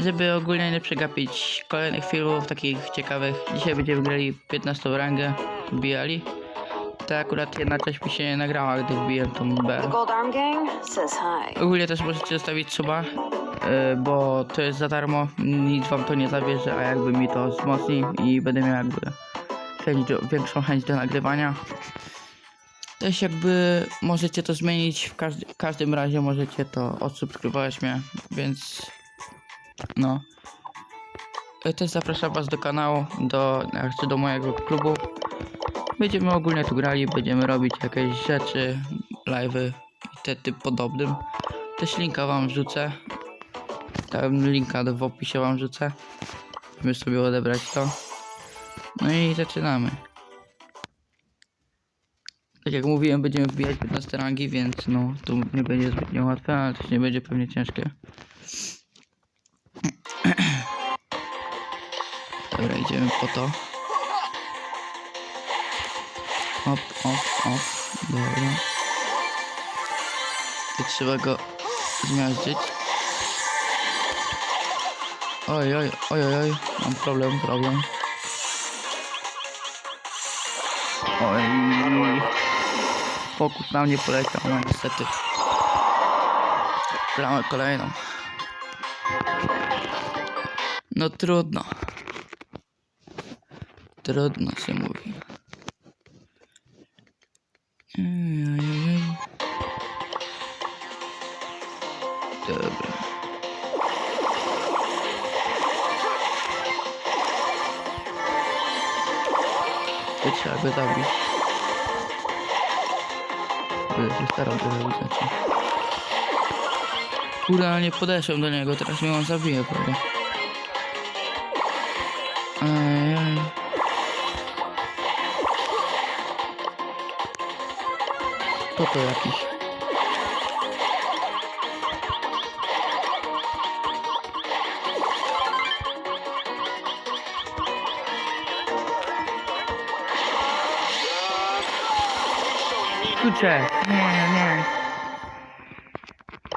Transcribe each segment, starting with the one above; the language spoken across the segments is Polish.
żeby ogólnie nie przegapić kolejnych filmów takich ciekawych. Dzisiaj będziemy grali 15 rangę, wbijali. To akurat jedna część mi się nie nagrała, gdy wbiłem tą B. Ogólnie też możecie zostawić suba, yy, bo to jest za darmo, nic wam to nie zabierze, a jakby mi to wzmocni i będę miał jakby chęć do, większą chęć do nagrywania. Też jakby możecie to zmienić, w, każdy, w każdym razie możecie to odsubskrybować mnie, więc no. Ja też zapraszam was do kanału, do, znaczy do mojego klubu. Będziemy ogólnie tu grali, będziemy robić jakieś rzeczy, live'y i te typ podobnym. Też linka wam wrzucę. Tam linka w opisie wam wrzucę. Żeby sobie odebrać to. No i zaczynamy. Tak jak mówiłem, będziemy wbijać 15 rangi, więc no to nie będzie zbytnio łatwe, ale też nie będzie pewnie ciężkie. Dobra, idziemy po to. Op, op, op. Dobra. To trzeba go zmiażdżyć. Oj, oj, oj, oj, oj. Mam problem, problem. Oj. Fokus na mnie poleciał, no niestety. Gramy kolejną. No trudno. Trudno się mówi. Dobra. To trzeba go zabić. Będę się starał go zabić, znaczy. Kurde, nie podeszłem do niego, teraz mnie on zabije, prawda? To jakiś. Kurczę, nie, nie.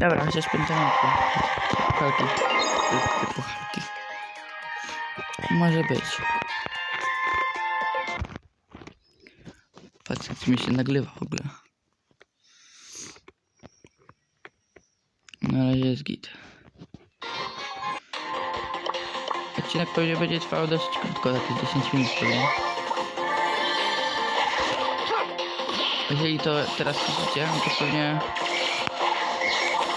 Dobra, chociaż. Halki. Typu halki. Może być. Patrzcie, co mi się nagrywa w ogóle. Odcinek pewnie będzie trwał dosyć krótko, jakieś 10 minut pewnie. Jeżeli to teraz widzicie, to pewnie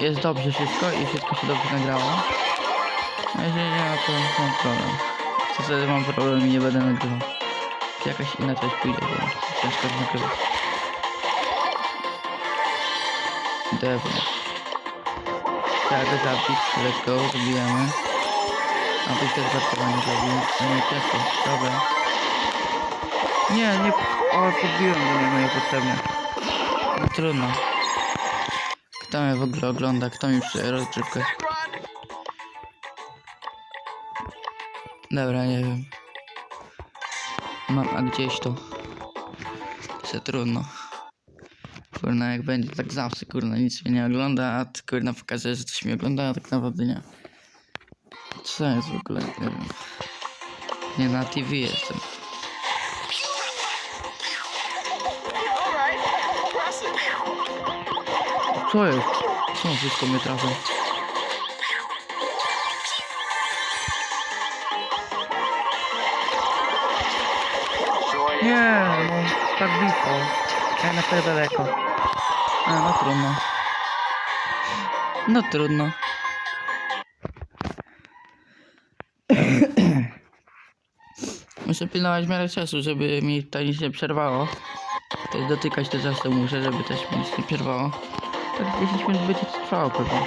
jest dobrze wszystko i wszystko się dobrze nagrało. A jeżeli nie, to mam problem. To wtedy mam problem i nie będę nagrywał. Jakaś inna coś pójdzie, bo ciężko nagrywać. Devil. Trzeba go zabić, let's go, zabijamy. A byś też zabił. No nie, ciężko, dobra. Nie, nie, o, podbiłem do niego niepotrzebnie. No, trudno. Kto mnie w ogóle ogląda? Kto mi rozgrzewkę? Dobra, nie wiem. Mam, a gdzieś to. Się trudno. Kurna, jak będzie tak zawsze, kurna, nic mnie nie ogląda, a ty, kurna pokazuje, że coś mi ogląda, a tak naprawdę nie. Co jest w ogóle? Nie wiem. Nie na TV jestem. Co jest? Co wszystko mnie trafia? Nie, no tak blisko. Ja na tyle daleko. A, no trudno. No trudno. Muszę pilnować w miarę czasu, żeby mi to nic nie przerwało. To jest dotykać te zasady muszę, żeby też mi nic nie przerwało. Tak 10 minut będzie to trwało pewnie.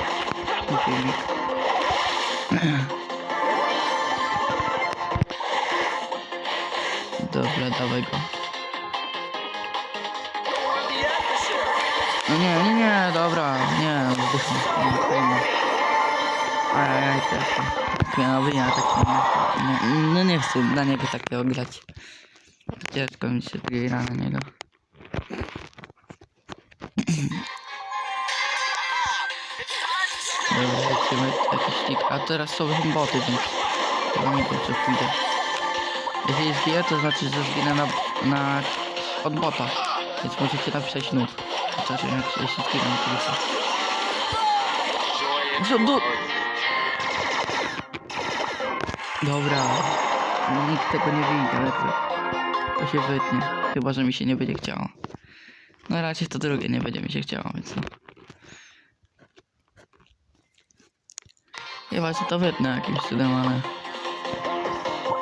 Dobra, dawaj go. No nie, nie, nie, dobra, nie, zdycham, nie fajnie. Ajajaj, też. No ja tak nie, nie, no nie chcę na niego takiego grać. Ciężko mi się gra na niego. Lecimy. Jakiś nick. A teraz są boty, więc chyba nie wiem co pójdę. Jeżeli zginę, to znaczy, że zginę na, na od bota. Więc możecie napisać noob. Znaczy, jak jeśli zginę oczywiście. Co do... Dobra. Nikt tego nie wyjdzie lepiej. To się wytnie. Chyba, że mi się nie będzie chciało. No raczej to drugie nie będzie mi się chciało, więc no. Chyba, że to wytnę jakimś cudem, ale...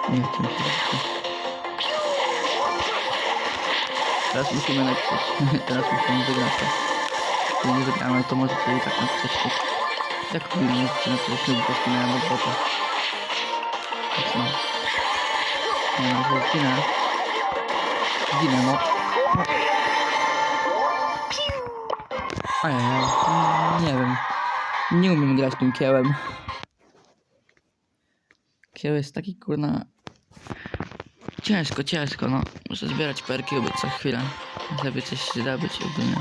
Nie chcę mi się. Teraz musimy napisać. Teraz musimy wygrać to. Jeżeli nie wygramy, to możecie i tak napisać. Jak możecie napisać lub bo skinąłem od bota. Więc no. Nie wiem, że zginę. Zginę, no. no. Ajajaj. Nie wiem. Nie umiem grać tym kiełem. Kieł jest taki kurna... Ciężko, ciężko, no. Muszę zbierać perki oby co chwilę, żeby coś zdobyć ogólnie.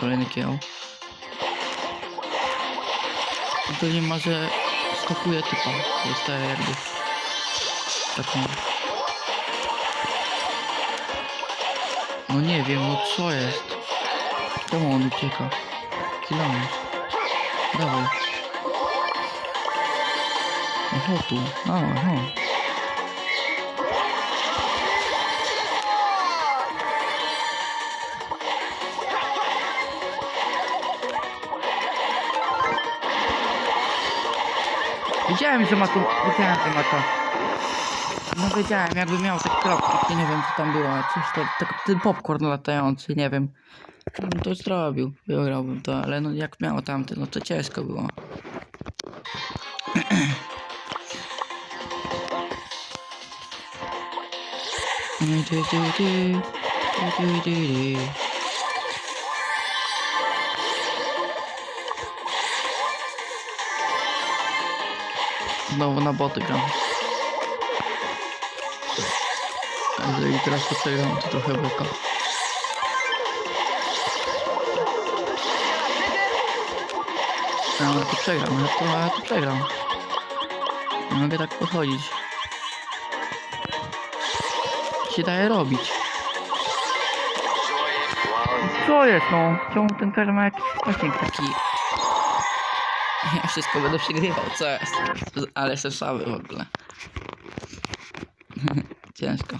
Kolejny kieł. To nie ma, że stopuje typa. Zostaje jakby taką... No nie wiem, no co jest? Czemu on ucieka? Kilometr. Dawaj. No chodź tu. Dawaj, chodź. Wiedziałem, że ma tu... Wiedziałem, że ma to. No wiedziałem, jakby miał te kropki, nie wiem co tam było, coś to, tak, ten popcorn latający, nie wiem. Bym to zrobił, wygrałbym to, ale no jak miało tamte, no to ciężko było. Znowu na boty gram. Jeżeli teraz przegram, to trochę beka. No, ale to przegram, ale to, ale to przegram. Nie mogę tak podchodzić. się daje robić. Co jest no? Czemu ten każdy ma jakiś wskaźnik taki... Ja wszystko będę przegrywał, co jest? Ale jestem słaby w ogóle. Ciężko.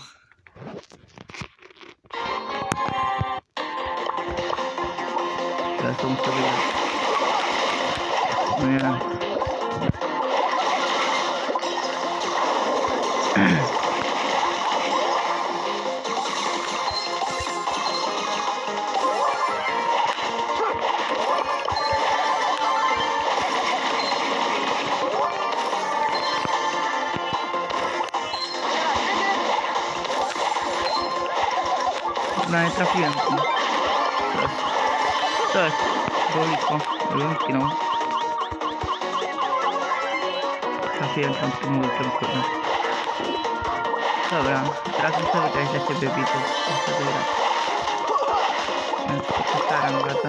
Teraz to muszę wygrać. No nie. Trafiłem. Cześć. Cześć. Boisko. Bym skinął. Trafiłem tam z tym multem, kurde. Dobra, teraz muszę wygrać dla ciebie bitów. Muszę wygrać. Więc się postaram, prawda?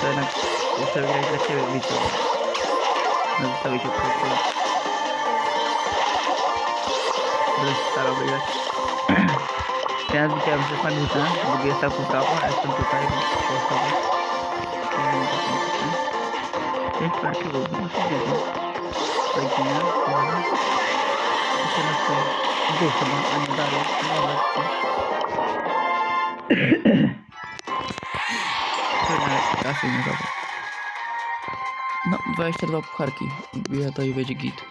To jednak muszę wygrać dla ciebie bitów. No zostawić prostu. Będę się starał wygrać. Ja widziałem, że jest na górze, drugi jest po prawo, a jestem tutaj, więc osoby. Jest parki równo, dzieje. Wejdziemy, dobra. I teraz to w dół chyba, a nie dalej. Dobra, to. Chyba kasy nie dobra. No, 22 pucharki. Wbiję to i będzie git.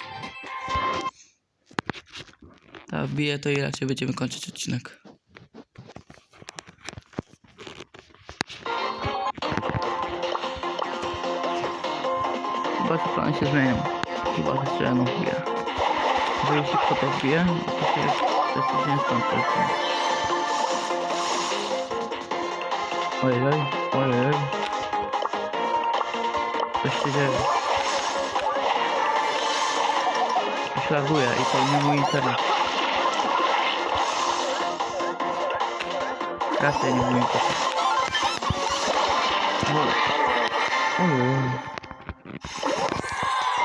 Tak, wbiję to i raczej będziemy kończyć odcinek. Chyba, plany się zmienią. Chyba, że jeszcze jedną wbiję. Jeżeli szybko to wbiję, to się decyzję skończy. Ojej, ojej. Coś się dzieje. Śladuje i to nie mój internet. Raczej nie mój internet. Ojej.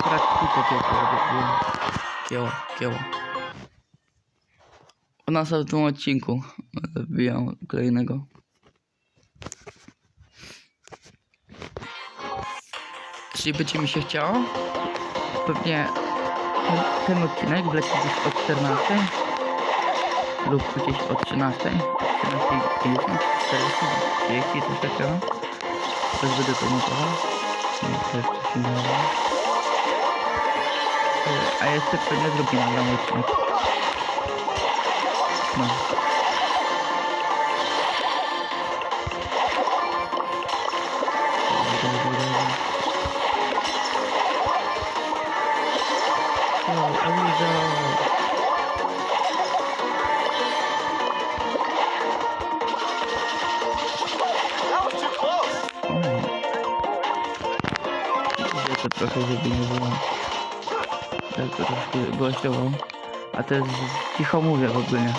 Teraz tylko kiełko robię. Kieło, kieło. W następnym odcinku wbijam kolejnego. Jeśli będzie mi się chciało, pewnie ten, ten odcinek wleci gdzieś o 14 lub gdzieś o 13, 13.50, 40, 30, coś takiego. Też będę to montował. Też coś innego. E, A jeszcze pewnie zrobimy na odcinek. No. Oh, Aliza. Ja to trochę zobligowałem. Tak to troszkę gościował. A teraz cicho mówię w ogóle.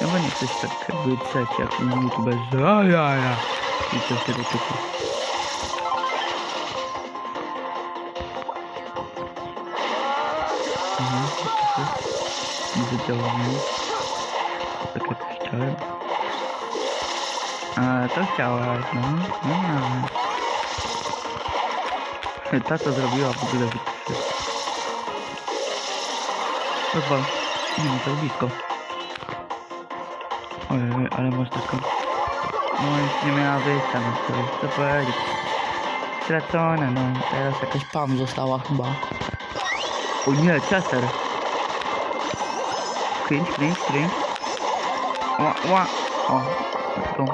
Ja bo nie chcesz tak jakby trzeci, jak na YouTube, że a ja ja. I coś tego typu. Mhm, nie zadziałało. Tak jak chciałem. A to chciałaś, no. no. Ta co zrobiła w ogóle wytrzy. Rozwal. Nie no, to blisko. Ojej, ale masz taką... No już nie miała wyjścia na to, co powiedzieć. Stracone, no. Teraz jakaś pam została chyba. O nie, Chester. Cringe, cringe, cringe. Ła, ła. O, tu.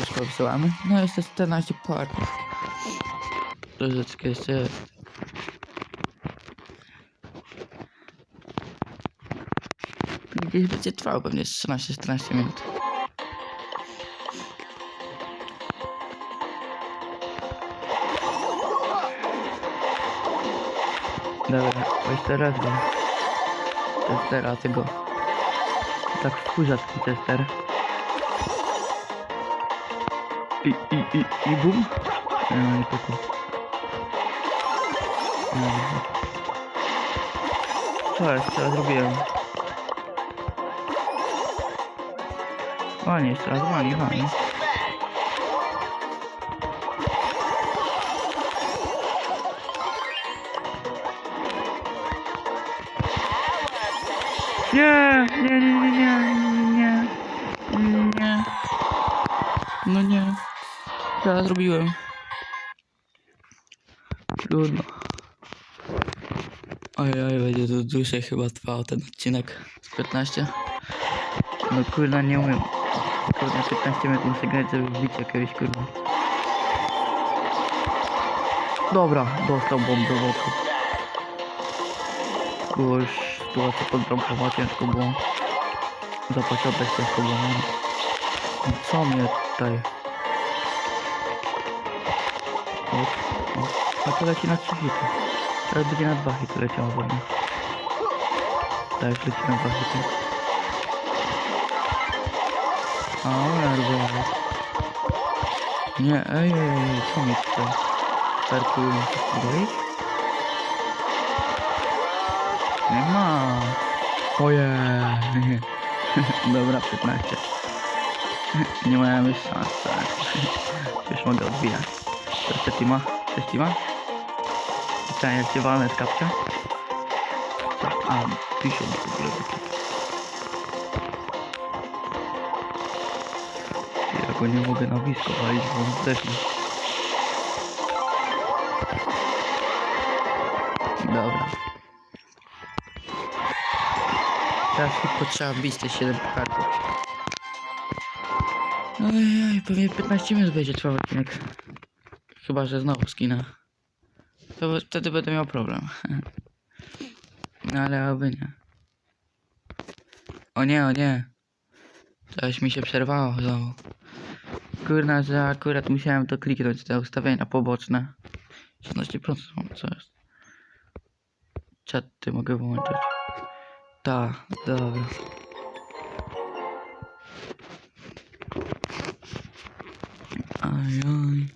Już wysyłamy. No jest to 14 parków. Troszeczkę jeszcze Gdzieś będzie trwał pewnie 13-14 minut. Dobra, weź teraz go. Testera tego. Tak wkurza ten tester. I, i, i, i bum. Tylko. Nie, nie. Co jest, co ja zrobiłem? O nie, jeszcze raz wani, wani. Nie, nie, nie, nie, nie, nie, nie. No nie. Co ja zrobiłem? Trudno. Ojej, będzie to dłużej chyba trwał ten odcinek z 15. No kurna, nie umiem. Kurna, 15 minut muszę grać, żeby wbić jakiegoś kurwa. Dobra, dostał bombę w oko. Było już sytuacja pod bramką, ciężko było. Zapać oddać ciężko było. No, co mnie tutaj? A to leci na 3 hity. Teraz będzie na 2 hity leciało pewnie. Tak, leci na 2 hity. A, nerwa. Nie, ej, ej, ej, co mi tutaj? Startują się wyjść? Nie ma. Ojej. Dobra, 15. Nie miałem już szans. Już mogę odbijać. Jeszcze Tima? Cześć Tima? Pytanie, jak cię walnę z kapcia? Tak, a, piszę w ogóle. Go nie mogę na blisko walić, bo on zdechnie. Dobra. Teraz szybko trzeba wbić te 7 kartów. Ojej, pewnie 15 minut będzie trwał odcinek. Chyba, że znowu skina. To wtedy będę miał problem. No ale oby nie. O nie, o nie. Coś mi się przerwało znowu. Kurna, że akurat musiałem to kliknąć, te ustawienia poboczne. 16% mam, co jest? Czaty mogę wyłączyć. Ta, dobra. Ajaj.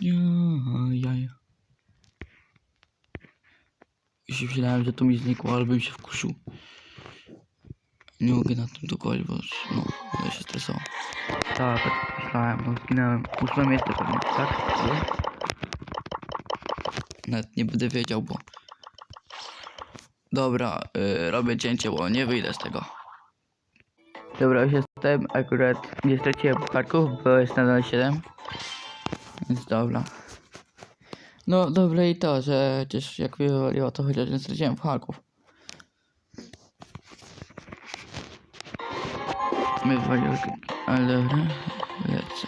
Jajaj. Już myślałem, że to mi znikło, ale bym się wkurzył. Nie mogę nad tym dokończyć, bo no, będę się stresował. Tak, tak myślałem, no zginąłem. Ósme miejsce pewnie, tak? Nawet nie będę wiedział, bo... Dobra, y, robię cięcie, bo nie wyjdę z tego. Dobra, już jestem, akurat nie straciłem pucharków, bo jest nadal 7. Więc dobra. No dobre i to, że chociaż jak wywaliło to chociaż nie straciłem pucharków. My wywaliło, ale lecę.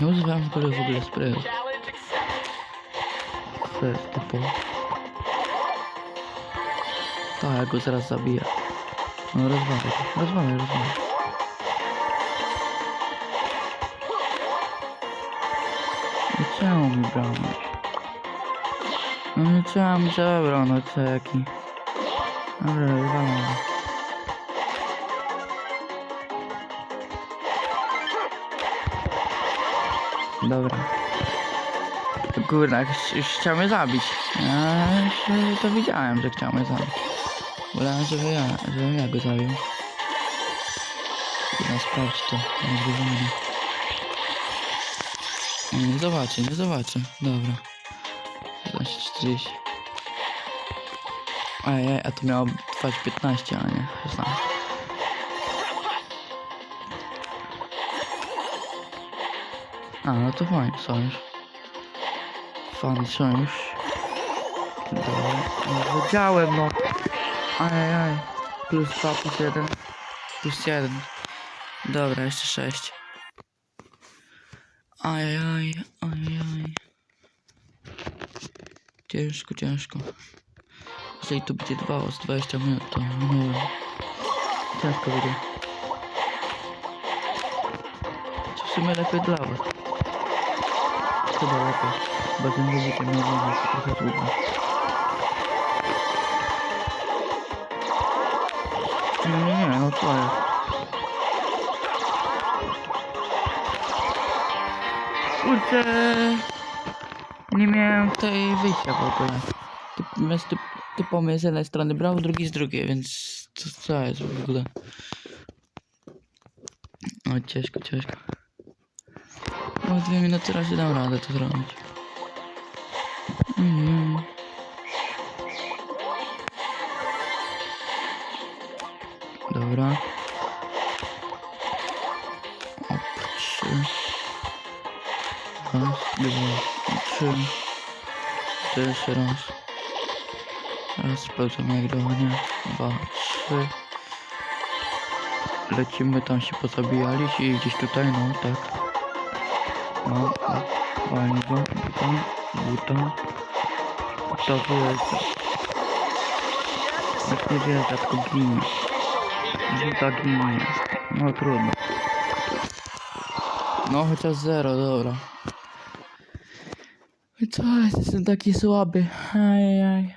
Nie używałem w ogóle w ogóle sprayu. First of all. Tak, ja go zaraz zabiję. No rozwalę rozwalę, rozwalę. I czemu mi brałeś? No i czemu mi zabrał, no ceki. Dobra, rozwalam Dobra. Kurna, już, chciał mnie zabić. Ja już to widziałem, że chciał mnie zabić. Wolałem, żeby ja, żebym ja go zabił. Kurna, sprawdź to, nagrywanie. Nie zobaczę, nie zobaczę. Dobra. 11.40. Ej, a to miało trwać 15, a nie 16. A, no to fajnie, sojusz. Fajny sojusz. Dobra, no wiedziałem, no. Ajajaj. Plus 2, plus 1. Plus 1. Dobra, jeszcze 6. Ajajaj, ajajaj. Ciężko, ciężko. Jeżeli to będzie 2 z 20 minut, to nie wiem. Ciężko będzie. Co w sumie lepiej dla was. Bo lubicie mnie jest trochę trudno. Nie, nie, nie, no co jest? Kurczę, nie miałem tutaj wyjścia w ogóle. Typ, jest typ, typowy z jednej strony brał, drugi z drugiej, więc co, co jest w ogóle? O, ciężko, ciężko. No dwie minuty raczej dam radę to zrobić. Mhm. Dobra. O, trzy. Raz, dwa, trzy. To jeszcze raz. Raz spełzam nagrywanie. Dwa, trzy. Lecimy tam się pozabijaliście i gdzieś tutaj, no tak. No. Fajnie go. Buta, buta. To wyjeżdża. Jak nie wjeżdża, tylko ginie. Buta ginie. No trudno. No chociaż zero, dobra. Co, jestem taki słaby. Ajajaj.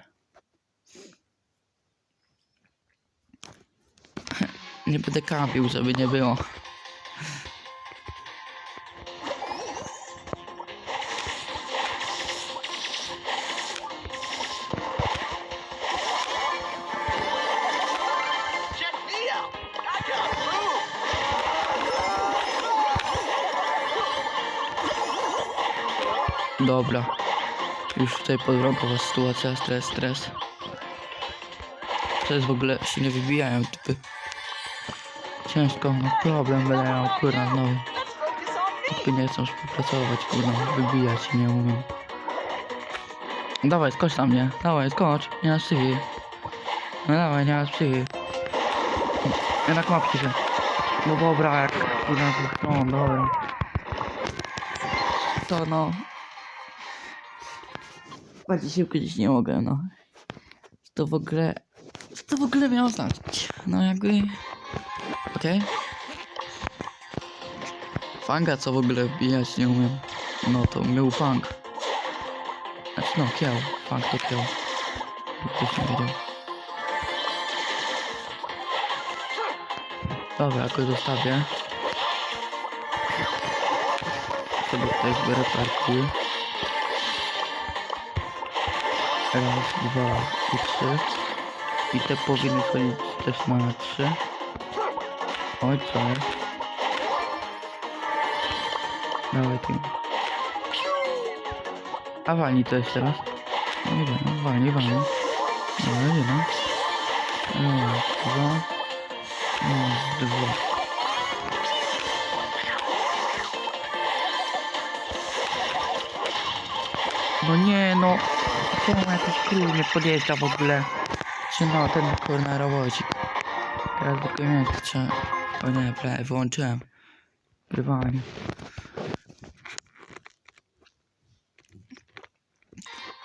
Nie będę kampił, żeby nie było. Dobra. Już tutaj podrąkowa sytuacja, stres, stres. Jest w ogóle, się nie wybijają typy. Ciężko, no problem będę miał, kurwa, znowu. Typy nie chcą współpracować, kurwa, wybijać nie umiem. Dawaj, skocz na mnie, dawaj, skocz, nie masz psychy. No dawaj, nie masz psychy. Jednak ma psychę. No dobra, jak, kurwa, no dobra. To no. Bardziej szybko dziś nie mogę, no. To w ogóle... Co to w ogóle miało znaczyć? No jakby... Okej. Fanga co w ogóle wbijać nie umiem. No to miał fang. Znaczy no, kieł. Fang to. Jak Ktoś nie wiedział. Dobra, jakoś zostawię. sobie tutaj zbiorę parki. Raz, dwa i trzy. I te powinny chodzić też na. Oj, co jest? Tym. A walnij to jeszcze raz. No nie wiem, walnij, walnij. Dobra, jeden. Raz, dwa. Raz, dwa. No nie no. Czemu jakiś król nie podjeżdża w ogóle? Czy no, ten kurna robocik. Teraz dokumenty trzeba... O nie, prawie wyłączyłem. Grywanie.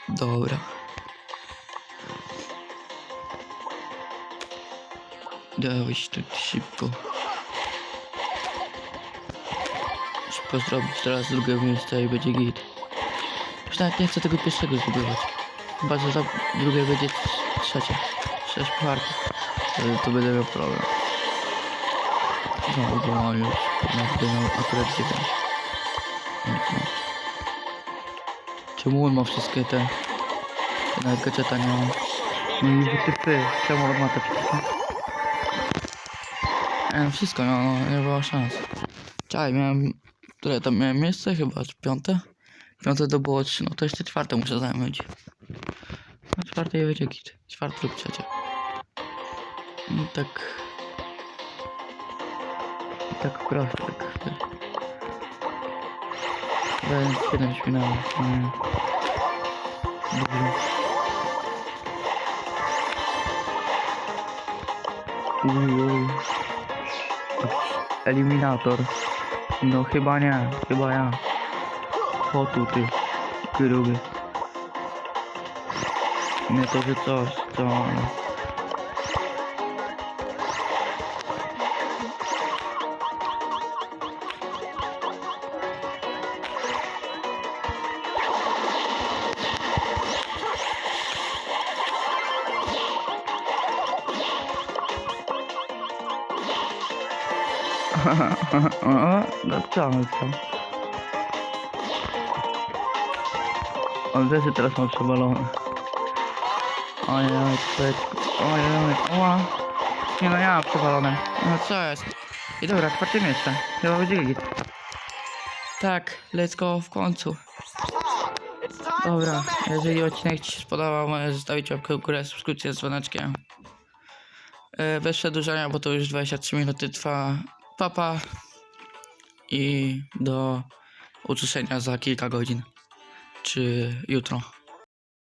Dobra. Dawaj tu szybko. Szybko zrobić teraz drugie miejsce i będzie git. Już nawet nie chcę tego pierwszego zdobywać. Chyba, że za drugie będzie trz- trzecie. Sześć parków. Wtedy to będę miał problem. No, bo mam już. Miał akurat dziewięć. Czemu on ma wszystkie te... Nawet gadżeta nie mam. No i wytyfy. Czemu on ma te wszystkie? Ja wszystko no, nie było szans. Czekaj, miałem... Które tam miałem miejsce? Chyba piąte? Piąte to było trzy, no to jeszcze czwarte muszę zająć. Na czwarte będzie git. Czwarte lub trzecie. I tak... Tak prosto, tak... Dałem 7 minęło. Nie. Dobrze. Eliminator. No chyba nie, chyba ja. O tu ty, gruby. Nie to, że coś, to... no. O, wie, że teraz mam przewalone. Ojej, człowiek. Ojej, oła. Nie no, ja mam przewalone. No co jest? I dobra, czwarte miejsce. Chyba będzie git. Tak, let's go w końcu. Dobra, jeżeli odcinek Ci się spodobał, możesz zostawić łapkę w górę, subskrypcję z dzwoneczkiem. Bez przedłużania, bo to już 23 minuty trwa papa i do usłyszenia za kilka godzin, czy jutro.